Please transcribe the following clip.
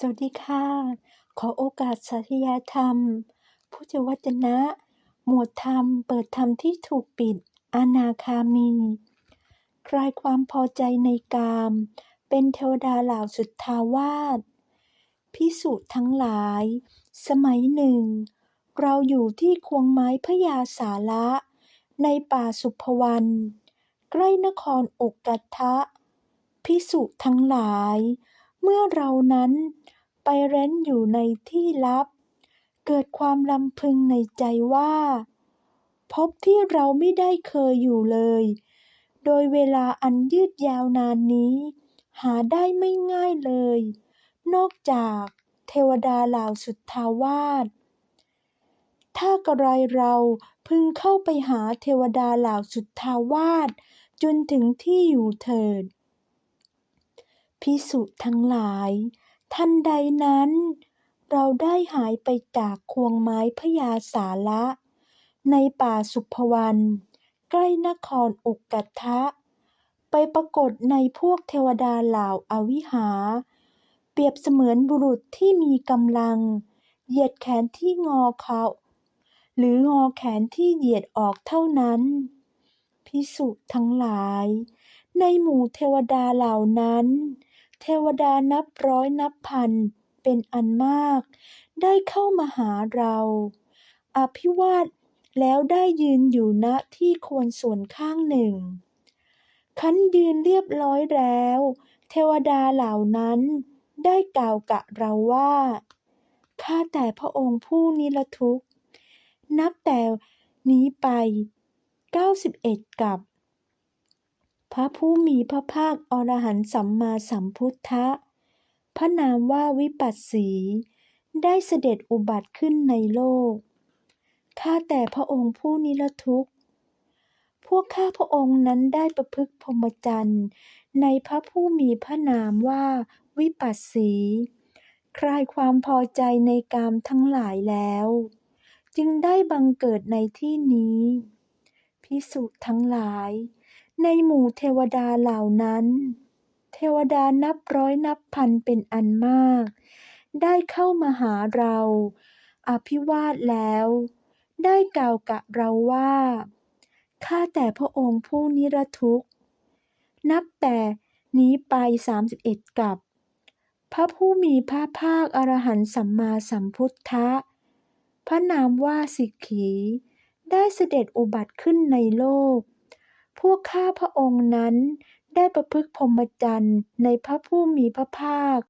สวัสดีค่ะ ขอโอกาสสาธยายธรรม พุทธวจนะ หมวดธรรม เปิดธรรมที่ถูกปิด อนาคามี คลายความพอใจในกาม เป็นเทวดาเหล่าสุทธาวาสพิสุทั้งหลาย สมัยหนึ่ง เราอยู่ที่ควงไม้พญาสาละ ในป่าสุภวัน ใกล้นครอกกัตทะพิสุทั้งหลาย เมื่อเรานั้นไปเร้นอยู่ในที่ลับ เกิดความลำพึงในใจว่า พบที่เราไม่ได้เคยอยู่เลย โดยเวลาอันยืดยาวนานนี้ หาได้ไม่ง่ายเลย นอกจากเทวดาเหล่าสุทธาวาสถ้ากระไรเราพึงเข้าไปหาเทวดาเหล่าสุทธาวาสจนถึงที่อยู่เถิด พิสุทั้งหลาย ทันใดนั้น เราได้หายไปจากควงไม้พญาสาละ ในป่าสุภวัน ใกล้นครอกกัตทะ ไปปรากฏในพวกเทวดาเหล่าอาวิหา เปรียบเสมือนบุรุษที่มีกำลัง เหยียดแขนที่งอเขาหรืองอแขนที่เหยียดออกเท่านั้น พิสุทั้งหลาย ในหมู่เทวดาเหล่านั้น เทวดานับร้อยนับพันเป็นอันมาก ได้เข้ามาหาเรา อภิวาทแล้วได้ยืนอยู่ณที่ควรส่วนข้างหนึ่ง คันยืนเรียบร้อยแล้ว เทวดาเหล่านั้นได้กล่าวกะเราว่า ข้าแต่พระองค์ผู้นิรทุกข์ นับแต่นี้ไปเก้าสิบเอ็ดกับ พระผู้มีพระภาคอรหันต์สัมมาสัมพุทธะ พระนามว่าวิปัสสี ได้เสด็จอุบัติขึ้นในโลก ข้าแต่พระองค์ผู้นิรทุกข์ พวกข้าพระองค์นั้นได้ประพฤติพรหมจรรย์ในพระผู้มีพระนามว่าวิปัสสี คลายความพอใจในกามทั้งหลายแล้ว จึงได้บังเกิดในที่นี้ พิสุทั้งหลาย ในหมู่เทวดาเหล่านั้น เทวดานับร้อยนับพันเป็นอันมาก ได้เข้ามาหาเรา อภิวาทแล้ว ได้กล่าวกะเราว่าข้าแต่พระองค์ผู้นิรทุกข์ นับแต่นี้ไปสามสิบเอ็ดกับ พระผู้มีพระภาคอรหันตสัมมาสัมพุทธะ พระนามว่าสิกขี ได้เสด็จอุบัติขึ้นในโลก วกข้าพระองค์นั้นได้ประพฤติพรหมจรรย์ในพระผู้มีพระภาค